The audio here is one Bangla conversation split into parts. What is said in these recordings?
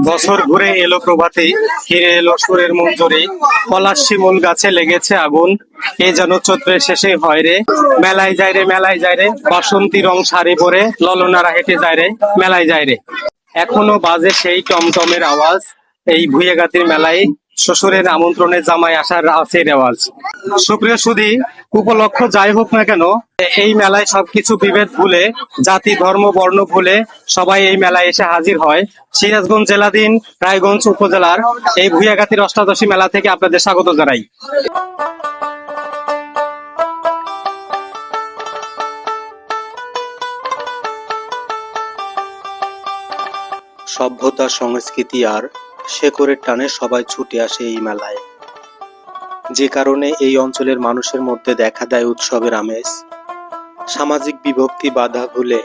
বছর ঘুরে এলো প্রভাতে ফিরে এলো সুরের মঞ্জুরে পলাশ শিমুল গাছে লেগেছে আগুন এ যেন চৈত্রের শেষে হয় রে। মেলায় যায় রে, মেলায় যায় রে, বাসন্তী রং শাড়ি পরে, ললনারা হেঁটে যায় রে, মেলায় যায় রে। এখনও বাজে সেই টমটমের আওয়াজ, এই ভুইয়াগাতির মেলায় শ্বশুরের আমন্ত্রণে জামাই আসার আছে রেওয়াজ। সুপ্রিয় সুধী, উপলক্ষ যাই হোক না কেন, এই মেলায় সবকিছু বিভেদ ভুলে, জাতি, ধর্ম, বর্ণ ভুলে সবাই এই মেলায় এসে হাজির হয়। সিরাজগঞ্জ জেলাধীন রায়গঞ্জ উপজেলার এই ভুইয়াগাতির অষ্টাদশী মেলা থেকে আপনাদের স্বাগত জানাই। সভ্যতা, সংস্কৃতি আর শেকড়ের টানে সবাই ছুটে আসে এই মেলায়। যে কারণে এই অঞ্চলের মানুষের মধ্যে দেখা দেয় উৎসবের আমেজ। সামাজিক বিভক্তি, বাধা ভুলে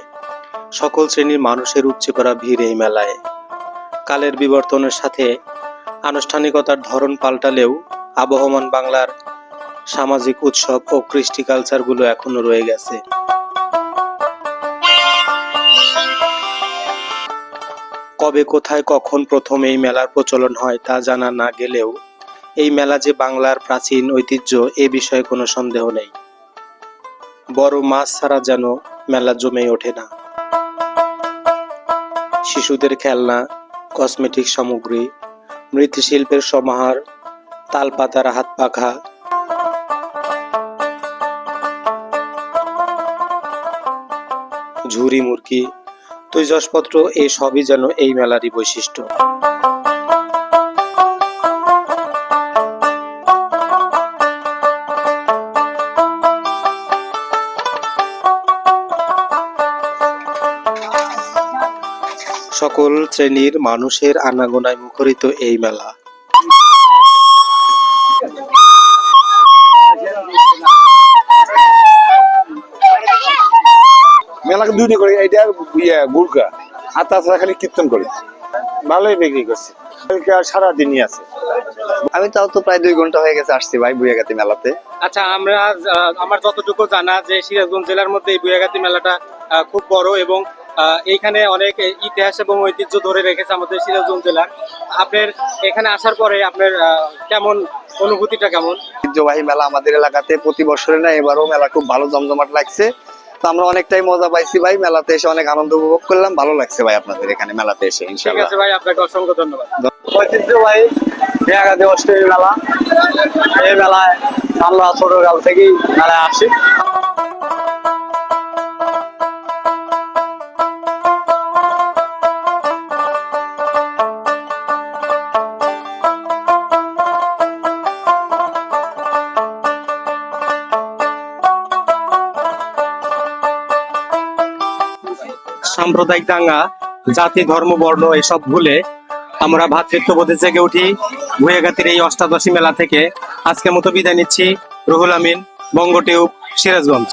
সকল শ্রেণির মানুষের উপচে পড়া ভিড় এই মেলায়। কালের বিবর্তনের সাথে আনুষ্ঠানিকতার ধরন পাল্টালেও আবহমান বাংলার সামাজিক উৎসব ও কৃষ্টি কালচারগুলো এখনও রয়ে গেছে। কবে, কোথায়, কখন প্রথম এই মেলার প্রচলন হয় তা জানা না গেলেও এই মেলা যে বাংলার প্রাচীন ঐতিহ্য এ বিষয়ে কোনো সন্দেহ নেই। বড় মাছ ছাড়া যেন মেলা জমে ওঠে না। শিশুদের খেলনা, কসমেটিক সামগ্রী, মৃৎশিল্পের সমাহার, তালপাতার হাত পাখা। ঝুড়ি মুরগি তৈজসপত্র এই সবই যেন এই মেলারই বৈশিষ্ট্য। সকল শ্রেণির মানুষের আনাগোনায় মুখরিত এই মেলা। দুইটা করে এটা ইয়ে গুড়কা আর তাছাড়া খালি কীর্তন করি। ভালোই বিক্রি করছি। কালকে আর সারাদিনই আছে। আমি তাও তো প্রায় দুই ঘণ্টা হয়ে গেছে আসছি ভাই বুয়াগাতি মেলাতে। আচ্ছা আমরা আমার যতটুকু জানা যে সিরাজগঞ্জ জেলার মধ্যে এই বুয়াগাতি মেলাটা খুব বড় এবং এইখানে অনেক ইতিহাস এবং ঐতিহ্য ধরে রেখেছে আমাদের সিরাজগঞ্জ জেলার। আপনার এখানে আসার পরে আপনার আহ, কেমন অনুভূতিটা কেমন? ঐতিহ্যবাহী মেলা আমাদের এলাকাতে প্রতি বছরে না এবারও মেলা খুব ভালো জমজমাট লাগছে। তো আমরা অনেকটাই মজা পাইছি ভাই মেলাতে এসে অনেক আনন্দ উপভোগ করলাম। ভালো লাগছে ভাই আপনাদের এখানে মেলাতে এসে ঠিক আছে ভাই আপনাকে অসংখ্য ধন্যবাদ। ঐতিহ্যবাহী বিয়াগাতি অষ্টমী মেলা। এই মেলায় আমরা ছোটকাল থেকেই মেলায় আসি। সাম্প্রদায়িক দাঙ্গা, জাতি, ধর্ম, বর্ণ এসব ভুলে আমরা ভাতৃত্ববোধে জেগে উঠি। ভুয়াগাতির এই অষ্টাদশী মেলা থেকে আজকের মতো বিদায় নিচ্ছি। রুহুল আমিন বঙ্গ টিউব সিরাজগঞ্জ।